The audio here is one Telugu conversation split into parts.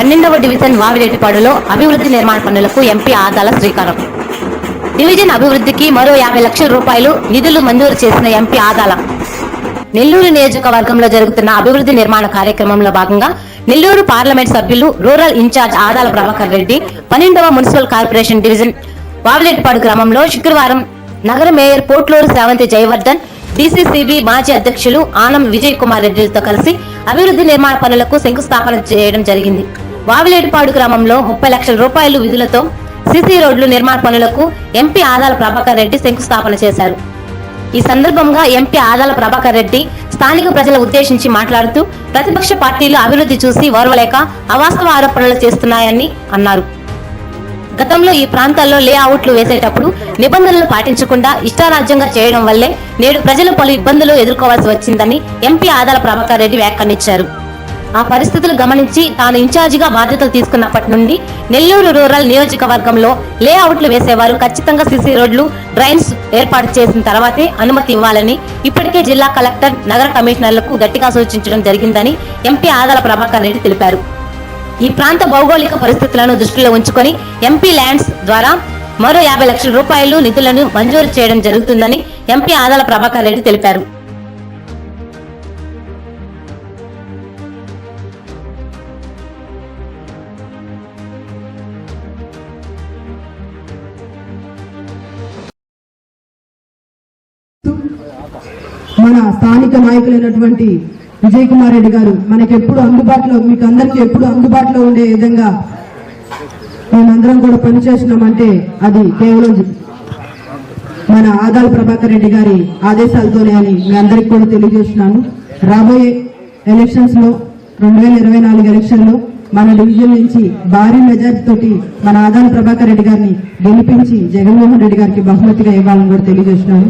పన్నెండవ డివిజన్ వావిరెడ్డిపాడులో అభివృద్ధి నిర్మాణ పనులకు ఎంపీ ఆదాల శ్రీకారం. డివిజన్ అభివృద్ధికి మరో యాభై లక్షల రూపాయలు నిధులు మంజూరు చేసిన ఎంపీ ఆదాల. నెల్లూరు నియోజకవర్గంలో జరుగుతున్న అభివృద్ధి నిర్మాణ కార్యక్రమంలో భాగంగా నెల్లూరు పార్లమెంట్ సభ్యులు రూరల్ ఇన్ఛార్జ్ ఆదాల ప్రభాకర్ రెడ్డి పన్నెండవ మున్సిపల్ కార్పొరేషన్ డివిజన్ వావిలేటిపాడు గ్రామంలో శుక్రవారం నగర మేయర్ పోట్లూరు శ్రావంతి జయవర్ధన్ డిసిసిబి మాజీ అధ్యక్షులు ఆనం విజయ్ కుమార్ రెడ్డిలతో కలిసి అభివృద్ధి నిర్మాణ పనులకు శంకుస్థాపన చేయడం జరిగింది. వావిలేటిపాడు గ్రామంలో ముప్పై లక్షల రూపాయలు విధులతో సిసి రోడ్లు నిర్మాణ పనులకు ఎంపీ ఆదాల ప్రభాకర్ రెడ్డి శంకుస్థాపన చేశారు. ఈ సందర్భంగా ఎంపీ ఆదాల ప్రభాకర్ రెడ్డి స్థానిక ప్రజల ఉద్దేశించి మాట్లాడుతూ ప్రతిపక్ష పార్టీలు అభివృద్ధి చూసి ఓర్వలేక అవాస్తవ ఆరోపణలు చేస్తున్నాయని అన్నారు. గతంలో ఈ ప్రాంతాల్లో లేఅవుట్లు వేసేటప్పుడు నిబంధనలు పాటించకుండా ఇష్టారాజ్యంగా చేయడం వల్లే నేడు ప్రజలు పలు ఇబ్బందులు ఎదుర్కోవాల్సి వచ్చిందని ఎంపీ ఆదాల ప్రభాకర్ రెడ్డి వ్యాఖ్యానించారు. ఆ పరిస్థితులు గమనించి తాను ఇన్ఛార్జిగా బాధ్యతలు తీసుకున్నప్పటి నుండి నెల్లూరు రూరల్ నియోజకవర్గంలో లేఅవుట్లు వేసేవారు ఖచ్చితంగా సిసి రోడ్లు డ్రైన్స్ ఏర్పాటు చేసిన తర్వాతే అనుమతి ఇవ్వాలని ఇప్పటికే జిల్లా కలెక్టర్ నగర కమిషనర్లకు గట్టిగా సూచించడం జరిగిందని ఎంపీ ఆదాల ప్రభాకర్ రెడ్డి తెలిపారు. ఈ ప్రాంత భౌగోళిక పరిస్థితులను దృష్టిలో ఉంచుకొని ఎంపీ ల్యాండ్స్ ద్వారా మరో యాభై లక్షల రూపాయలు నిధులను మంజూరు చేయడం జరుగుతుందని ఎంపీ ఆదాల ప్రభాకర్ రెడ్డి తెలిపారు. మన స్థానిక నాయకులైనటువంటి విజయ్ కుమార్ రెడ్డి గారు మనకి ఎప్పుడు అందుబాటులో మీకు అందరికీ ఎప్పుడు అందుబాటులో ఉండే విధంగా మేమందరం కూడా పనిచేసినామంటే అది కేవలం మన ఆదాల ప్రభాకర్ రెడ్డి గారి ఆదేశాలతోనే అని మీ అందరికి కూడా తెలియజేస్తున్నాను. రాబోయే ఎలక్షన్స్లో రెండు వేల ఇరవై నాలుగు ఎలక్షన్లో మన డివిజన్ నుంచి భారీ మెజార్టీ తోటి మన ఆదాల ప్రభాకర్ రెడ్డి గారిని గెలిపించి జగన్మోహన్ రెడ్డి గారికి బహుమతిగా ఇవ్వాలని కూడా తెలియజేస్తున్నాను.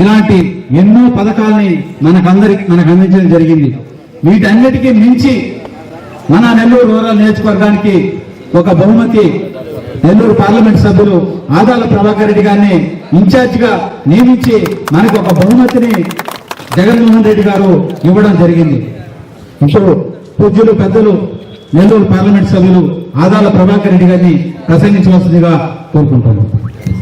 ఇలాంటి ఎన్నో పథకాల్ని మనకందరికి మనకు అందించడం జరిగింది. వీటన్నిటికీ మించి మన నెల్లూరు రూరల్ నియోజకవర్గానికి ఒక బహుమతి నెల్లూరు పార్లమెంట్ సభ్యులు ఆదాల ప్రభాకర్ రెడ్డి గారిని ఇన్ఛార్జ్గా నియమించి మనకు ఒక బహుమతిని జగన్మోహన్ రెడ్డి గారు ఇవ్వడం జరిగింది. ఇప్పుడు పూజ్యులు పెద్దలు నెల్లూరు పార్లమెంట్ సభ్యులు ఆదాల ప్రభాకర్ రెడ్డి గారిని ప్రసంగించవలసిందిగా కోరుకుంటున్నాను